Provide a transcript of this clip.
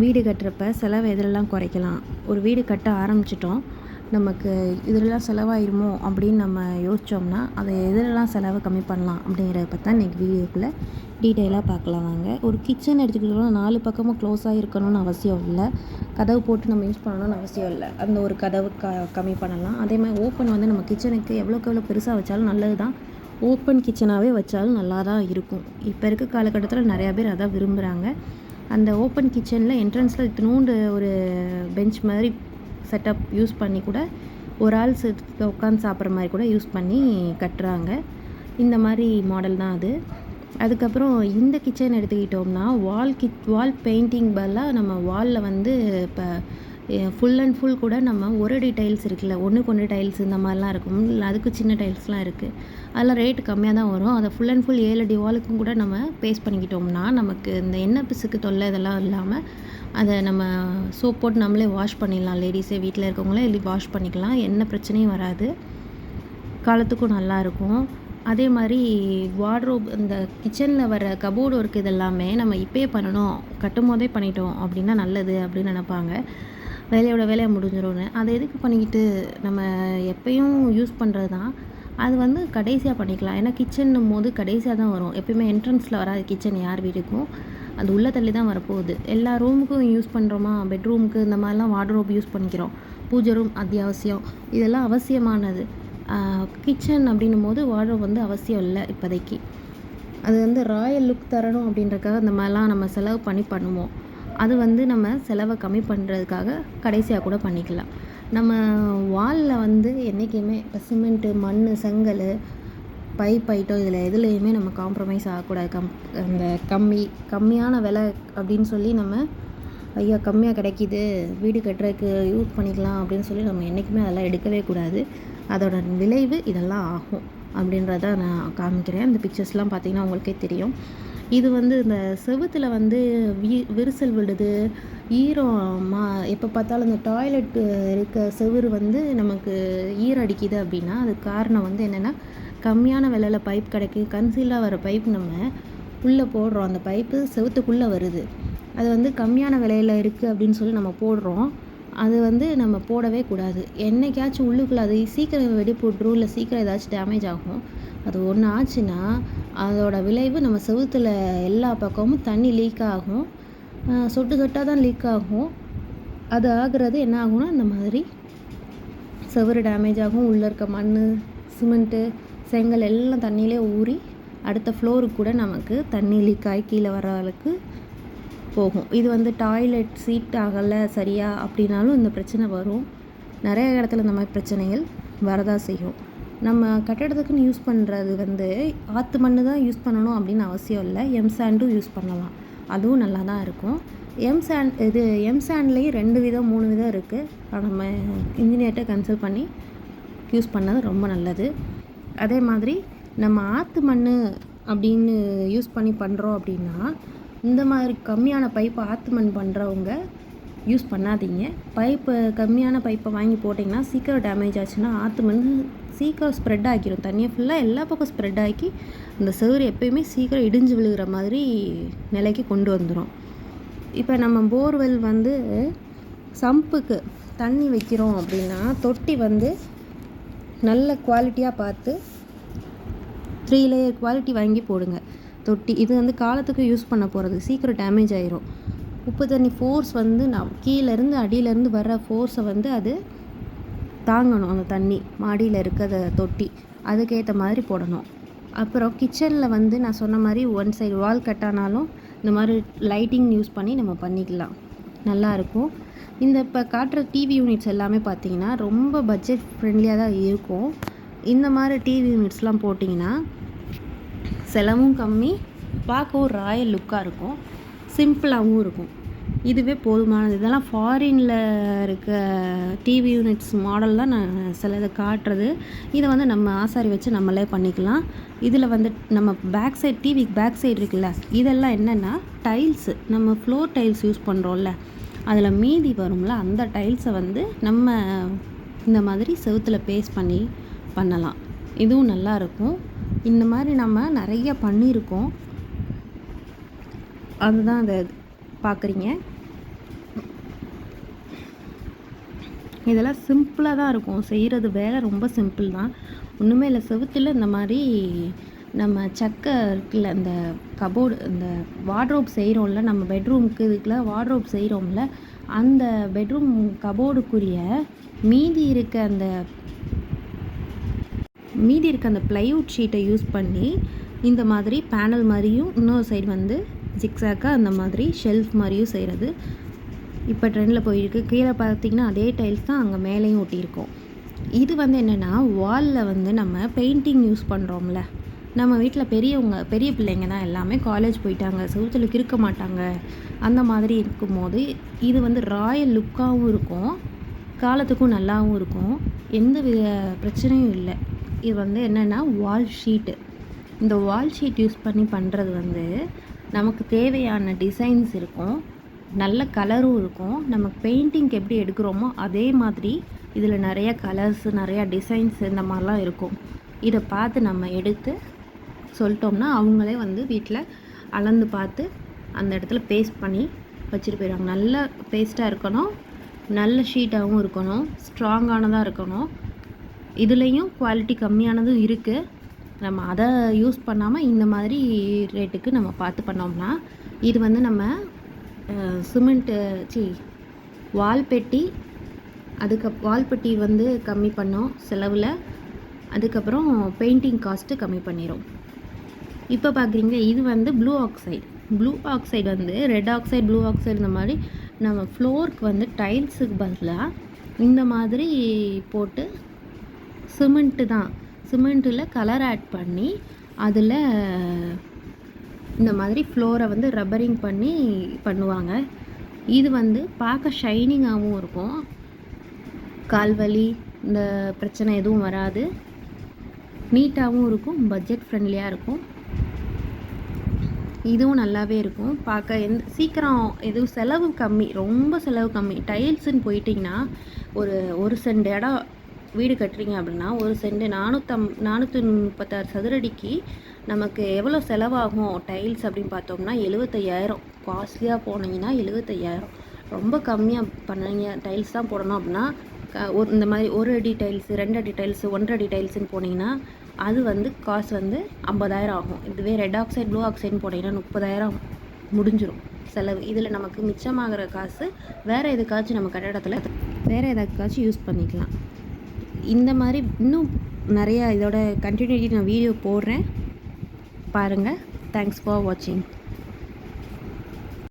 வீடு கட்டுறப்ப செலவு எதிலெல்லாம் குறைக்கலாம்? ஒரு வீடு கட்ட ஆரம்பிச்சிட்டோம். நமக்கு இதிலெல்லாம் செலவாயிருமோ அப்படின்னு நம்ம யோசித்தோம்னா அதை எதிலெல்லாம் செலவை கம்மி பண்ணலாம் அப்படிங்கிறத பற்றி தான் இன்றைக்கி வீடியோக்குள்ளே டீட்டெயிலாக பார்க்கலாம் வாங்க. ஒரு கிச்சன் எடுத்துக்கிட்டோம்னா நாலு பக்கமும் க்ளோஸாக இருக்கணும்னு அவசியம் இல்லை. கதவு போட்டு நம்ம யூஸ் பண்ணணும்னு அவசியம் இல்லை. அந்த ஒரு கதவு க கம்மி பண்ணலாம். அதே மாதிரி ஓப்பன் வந்து நம்ம கிச்சனுக்கு எவ்வளோக்கு எவ்வளோ பெருசாக வச்சாலும் நல்லது தான் ஓப்பன் கிச்சனாகவே வச்சாலும் நல்லா தான் இருக்கும். இப்போ இருக்க காலகட்டத்தில் நிறையா பேர் அதான் விரும்புகிறாங்க அந்த ஓப்பன் கிச்சனில் என்ட்ரன்ஸில் இத்தினூண்டு ஒரு பெஞ்ச் மாதிரி செட்டப் யூஸ் பண்ணி கூட ஒரு ஆள் உட்காந்து சாப்பிட்ற மாதிரி கூட யூஸ் பண்ணி கட்டுறாங்க. இந்த மாதிரி மாடல் தான் அது. அதுக்கப்புறம் இந்த கிச்சன் எடுத்துக்கிட்டோம்னா வால் கிச் வால் பெயிண்டிங் பதிலாக நம்ம வாலில் வந்து இப்போ ஃபுல் அண்ட் ஃபுல் கூட நம்ம ஒரு அடி டைல்ஸ் இருக்குல்ல ஒன்றுக்கு ஒன்று டைல்ஸ் இந்த மாதிரிலாம் இருக்கும். இல்லை அதுக்கு சின்ன டைல்ஸ்லாம் இருக்குது அதெல்லாம் ரேட் கம்மியாக தான் வரும். அதை ஃபுல் அண்ட் ஃபுல் ஏழு அடி வாலுக்கும் கூட நம்ம பேஸ் பண்ணிக்கிட்டோம்னா நமக்கு இந்த எண்ணெய் பிசுக்கு தொல்லை இதெல்லாம் இல்லாமல் அதை நம்ம சோப் போட்டு நம்மளே வாஷ் பண்ணிடலாம். லேடிஸே வீட்டில் இருக்கவங்களே இல்லை வாஷ் பண்ணிக்கலாம். எந்த பிரச்சனையும் வராது. காலத்துக்கும் நல்லாயிருக்கும் அதே மாதிரி வார்ட்ரோப் இந்த கிச்சனில் வர கபோர்டு ஒர்க் இதெல்லாமே நம்ம இப்போயே பண்ணணும். கட்டும் போதே பண்ணிட்டோம் அப்படின்னா நல்லது அப்படின்னு நினப்பாங்க. வேலையோட வேலையை முடிஞ்சிடும்னு. அதை எதுக்கு பண்ணிக்கிட்டு நம்ம எப்பயும் யூஸ் பண்ணுறது தான் அது வந்து கடைசியாக பண்ணிக்கலாம். ஏன்னா கிச்சன்னும் போது கடைசியாக தான் வரும். எப்பயுமே என்ட்ரன்ஸில் வராது கிச்சன் யார் வீட்டுக்கும்? அது உள்ளே தள்ளி தான் வரப்போகுது. எல்லா ரூமுக்கும் யூஸ் பண்ணுறோமா பெட்ரூமுக்கு இந்த மாதிரிலாம் வார்ட்ரோப் யூஸ் பண்ணிக்கிறோம். பூஜை ரூம் அத்தியாவசியம். இதெல்லாம் அவசியமானது. கிச்சன் அப்படின்னும் போது வார்ட்ரோப் வந்து அவசியம் இல்லை இப்போதைக்கு. அது வந்து ராயல் லுக் தரணும் அப்படின்றக்காக இந்த மாதிரிலாம் நம்ம செலவு பண்ணி பண்ணுவோம். அது வந்து நம்ம செலவை கம்மி பண்ணுறதுக்காக கடைசியாக கூட பண்ணிக்கலாம். நம்ம வாலில் வந்து என்றைக்குமே இப்போ சிமெண்ட்டு மண் செங்கல் பைப் ஐட்டம் இதில் எதுலேயுமே நம்ம காம்ப்ரமைஸ் ஆகக்கூடாது. கம் அந்த கம்மி கம்மியான விலை அப்படின்னு சொல்லி நம்ம ஐயா கம்மியாக கிடைக்கிது வீடு கட்டுறதுக்கு யூஸ் பண்ணிக்கலாம் அப்படின்னு சொல்லி நம்ம என்றைக்குமே அதெல்லாம் எடுக்கவே கூடாது. அதோட விளைவு இதெல்லாம் ஆகும் அப்படின்றத நான் காமிக்கிறேன். அந்த பிக்சர்ஸ்லாம் பார்த்திங்கன்னா உங்களுக்கே தெரியும். இது வந்து இந்த செவுத்தில் வந்து வி விரிசல் விடுது ஈரம் மா எப்போ பார்த்தாலும் இந்த டாய்லெட்டு இருக்க செவுறு வந்து நமக்கு ஈரம் அடிக்குது அப்படின்னா அதுக்கு காரணம் வந்து என்னென்னா கம்மியான விலையில் பைப் கிடைக்கு. கன்சீலாக வர பைப் நம்ம உள்ளே போடுறோம். அந்த பைப்பு செவுத்துக்குள்ளே வருது. அது வந்து கம்மியான விலையில் இருக்குது அப்படின்னு சொல்லி நம்ம போடுறோம். அது வந்து நம்ம போடவே கூடாது. என்னைக்காச்சும் உள்ளுக்குள்ளே அது சீக்கிரம் வெடி போட்டுரும் இல்லை சீக்கிரம் ஏதாச்சும் டேமேஜ் ஆகும். அது ஒன்று ஆச்சுன்னா அதோட விளைவு நம்ம செவுத்தில் எல்லா பக்கமும் தண்ணி லீக் ஆகும். சொட்டு சொட்டாக தான் லீக் ஆகும். அது ஆகிறது என்ன ஆகும்னா இந்த மாதிரி செவரு டேமேஜ் ஆகும். உள்ளே இருக்க மண் சிமெண்ட்டு செங்கல் எல்லாம் தண்ணியிலே ஊறி அடுத்த ஃப்ளோருக்கு கூட நமக்கு தண்ணி லீக் ஆகி கீழே வர அளவுக்கு போகும். இது வந்து டாய்லெட் சீட் ஆகலை சரியா அப்படின்னாலும் இந்த பிரச்சனை வரும். நிறைய இடத்துல இந்த மாதிரி பிரச்சனைகள் வரதான் செய்யும். நம்ம கட்டடத்துக்குன்னு யூஸ் பண்ணுறது வந்து ஆற்று மண் தான் யூஸ் பண்ணணும் அப்படின்னு அவசியம் இல்லை. எம் சாண்டும் யூஸ் பண்ணலாம். அதுவும் நல்லா தான் இருக்கும். எம் சாண்ட் இது எம் சாண்ட்லேயும் ரெண்டு விதம் மூணு விதம் இருக்குது நம்ம இன்ஜினியர்கிட்ட கன்சல்ட் பண்ணி யூஸ் பண்ணது ரொம்ப நல்லது. அதே மாதிரி நம்ம ஆற்று மண் அப்படின்னு யூஸ் பண்ணி பண்ணுறோம் அப்படின்னா இந்த மாதிரி கம்மியான பைப்பை ஆற்று மண் பண்ணுறவங்க யூஸ் பண்ணாதீங்க. பைப்பு கம்மியான பைப்பை வாங்கி போட்டிங்கன்னா சீக்கிரம் டேமேஜ் ஆச்சுன்னா ஆற்று மண் சீக்கிரம் ஸ்ப்ரெட் ஆக்கிடும் தண்ணியை ஃபுல்லாக எல்லா பக்கம் ஸ்ப்ரெட் ஆக்கி அந்த செவரு எப்போயுமே சீக்கிரம் இடிஞ்சு விழுகிற மாதிரி நிலைக்கு கொண்டு வந்துடும் இப்போ நம்ம போர்வெல் வந்து சம்புக்கு தண்ணி வைக்கிறோம் அப்படின்னா தொட்டி வந்து நல்ல குவாலிட்டியாக பார்த்து த்ரீ லேயர் குவாலிட்டி வாங்கி போடுங்க. தொட்டி இது வந்து காலத்துக்கு யூஸ் பண்ண போகிறது சீக்கிரம் டேமேஜ் ஆயிரும். உப்பு தண்ணி ஃபோர்ஸ் வந்து நான் கீழேருந்து அடியிலேருந்து வர்ற ஃபோர்ஸை வந்து அது தாங்கணும் அந்த தண்ணி மாடியில் இருக்கிற தொட்டி. அதுக்கேற்ற மாதிரி போடணும். அப்புறம் கிச்சனில் வந்து நான் சொன்ன மாதிரி ஒன் சைடு வால் கட் ஆனாலும் இந்த மாதிரி லைட்டிங் யூஸ் பண்ணி நம்ம பண்ணிக்கலாம். நல்லாயிருக்கும் இந்த இப்போ காட்டுற டிவி யூனிட்ஸ் எல்லாமே பார்த்தீங்கன்னா ரொம்ப பட்ஜெட் ஃப்ரெண்ட்லியாக தான் இருக்கும். இந்த மாதிரி டிவி யூனிட்ஸ்லாம் போட்டிங்கன்னா செலவும் கம்மி பார்க்கவும் ராயல் லுக்காக இருக்கும். சிம்பிளாகவும் இருக்கும். இதுவே போதுமானது. இதெல்லாம் ஃபாரினில் இருக்க டிவி யூனிட்ஸ் மாடல் தான் நான் சில இதை காட்டுறது. இதை வந்து நம்ம ஆசாரி வச்சு நம்மளே பண்ணிக்கலாம். இதில் வந்து நம்ம பேக் சைட் டிவிக்கு பேக் சைடு இருக்குல்ல இதெல்லாம் என்னென்னா டைல்ஸு நம்ம ஃப்ளோர் டைல்ஸ் யூஸ் பண்ணுறோம்ல அதில் மீதி வரும்ல அந்த டைல்ஸை வந்து நம்ம இந்த மாதிரி செவுத்தில் பேஸ்ட் பண்ணி பண்ணலாம். இதுவும் நல்லாயிருக்கும் இந்த மாதிரி நம்ம நிறைய பண்ணியிருக்கோம். அதுதான் அந்த பார்க்குறீங்க. இதெல்லாம் சிம்பிளாக தான் இருக்கும். செய்கிறது வேலை ரொம்ப சிம்பிள் தான். ஒன்றுமே இல்லை செவுத்தில் இந்த மாதிரி நம்ம சக்கை இருக்குல்ல இந்த கபோர்டு இந்த வாட்ரோப் செய்கிறோம்ல நம்ம பெட்ரூம்க்கு இதுக்கெலாம் வார்ட்ரோப் செய்கிறோம்ல அந்த பெட்ரூம் கபோர்டுக்குரிய மீதி இருக்க அந்த மீதி இருக்க அந்த ப்ளைவுட் ஷீட்டை யூஸ் பண்ணி இந்த மாதிரி பேனல் மாதிரியும் இன்னொரு சைடு வந்து ஜிக்ஸாக்காக அந்த மாதிரி ஷெல்ஃப் மாதிரியும் செய்கிறது இப்போ ட்ரெண்டில் போயிருக்கு. கீழே பார்த்தீங்கன்னா அதே டைல்ஸ் தான் அங்கே மேலேயும் ஒட்டியிருக்கோம். இது வந்து என்னென்னா வாலில் வந்து நம்ம பெயிண்டிங் யூஸ் பண்ணுறோம்ல நம்ம வீட்டில் பெரியவங்க பெரிய பிள்ளைங்க தான் எல்லாமே காலேஜ் போயிட்டாங்க. செவுத்துல கிறுக்க மாட்டாங்க. அந்த மாதிரி இருக்கும்போது இது வந்து ராயல் லுக்காகவும் இருக்கும். காலத்துக்கும் நல்லாவும் இருக்கும். எந்த வித பிரச்சனையும் இல்லை. இது வந்து என்னென்னா வால் ஷீட்டு இந்த வால் ஷீட் யூஸ் பண்ணி பண்ணுறது வந்து நமக்கு தேவையான டிசைன்ஸ் இருக்கும். நல்ல கலரும் இருக்கும். நம்ம பெயிண்டிங்க்கு எப்படி எடுக்கிறோமோ அதே மாதிரி இதில் நிறைய கலர்ஸ் நிறையா டிசைன்ஸ் இந்த மாதிரிலாம் இருக்கும். இதை பார்த்து நம்ம எடுத்து சொல்லிட்டோம்னா அவங்களே வந்து வீட்டில் அளந்து பார்த்து அந்த இடத்துல பேஸ்ட் பண்ணி வச்சுட்டு போயிடுவாங்க. நல்ல பேஸ்ட்டாக இருக்கணும். நல்ல ஷீட்டாகவும் இருக்கணும். ஸ்ட்ராங்கானதாக இருக்கணும். இதுலேயும் குவாலிட்டி கம்மியானதும் இருக்குது நம்ம அதை யூஸ் பண்ணாமல் இந்த மாதிரி ரேட்டுக்கு நம்ம பார்த்து பண்ணோம்னா இது வந்து நம்ம சிமெண்ட்டு சி வால்பெட்டி அதுக்கு வால்பெட்டி வந்து கம்மி பண்ணோம் செலவில். அதுக்கப்புறம் பெயிண்டிங் காஸ்ட்டு கம்மி பண்ணிடும் இப்போ பார்க்குறீங்க இது வந்து ப்ளூ ஆக்சைடு. ப்ளூ ஆக்சைடு வந்து ரெட் ஆக்சைடு ப்ளூ ஆக்சைடு இந்த மாதிரி நம்ம ஃப்ளோருக்கு வந்து டைல்ஸுக்கு பதிலாக இந்த மாதிரி போட்டு சிமெண்ட்டு தான். சிமெண்ட்டில் கலர் ஆட் பண்ணி அதில் இந்த மாதிரி ஃப்ளோரை வந்து ரப்பரிங் பண்ணி பண்ணுவாங்க. இது வந்து பார்க்க ஷைனிங்காகவும் இருக்கும். கால்வலி இந்த பிரச்சனை எதுவும் வராது. நீட்டாகவும் இருக்கும் பட்ஜெட் ஃப்ரெண்ட்லியாக இருக்கும். இதுவும் நல்லாவே இருக்கும். பார்க்க எந்த சீக்கிரம் எதுவும் செலவு கம்மி ரொம்ப செலவு கம்மி. டைல்ஸுன்னு போயிட்டிங்கன்னா ஒரு ஒரு சென்ட் இடம் வீடு கட்டுறீங்க அப்படின்னா ஒரு சென்ட் நானூற்றம் நானூற்றி முப்பத்தாறு சதுரடிக்கு நமக்கு எவ்வளோ செலவாகும் டைல்ஸ் அப்படின்னு பார்த்தோம்னா எழுபத்தையாயிரம் காஸ்ட்லியாக போனீங்கன்னா எழுபத்தையாயிரம் ரொம்ப கம்மியாக பண்ணீங்க டைல்ஸ் தான் போடணும் அப்படின்னா ஒரு இந்த மாதிரி ஒரு அடி டைல்ஸு ரெண்டு அடி டைல்ஸு ஒன்றரை அடி டைல்ஸுன்னு போனீங்கன்னா அது வந்து காசு வந்து ஐம்பதாயிரம் ஆகும். இதுவே ரெட் ஆக்சைடு ப்ளூ ஆக்சைடுன்னு போனீங்கன்னா முப்பதாயிரம் முடிஞ்சிடும் செலவு. இதில் நமக்கு மிச்சமாகிற காசு வேறு எதுக்காச்சும் நம்ம கட்டடத்தில் வேறு எதுக்காச்சும் யூஸ் பண்ணிக்கலாம். இந்த மாதிரி இன்னும் நிறையா இதோட கண்டினியூட்டி நான் வீடியோ போடுறேன். பாருங்கள் தேங்க்ஸ் ஃபார் வாட்சிங்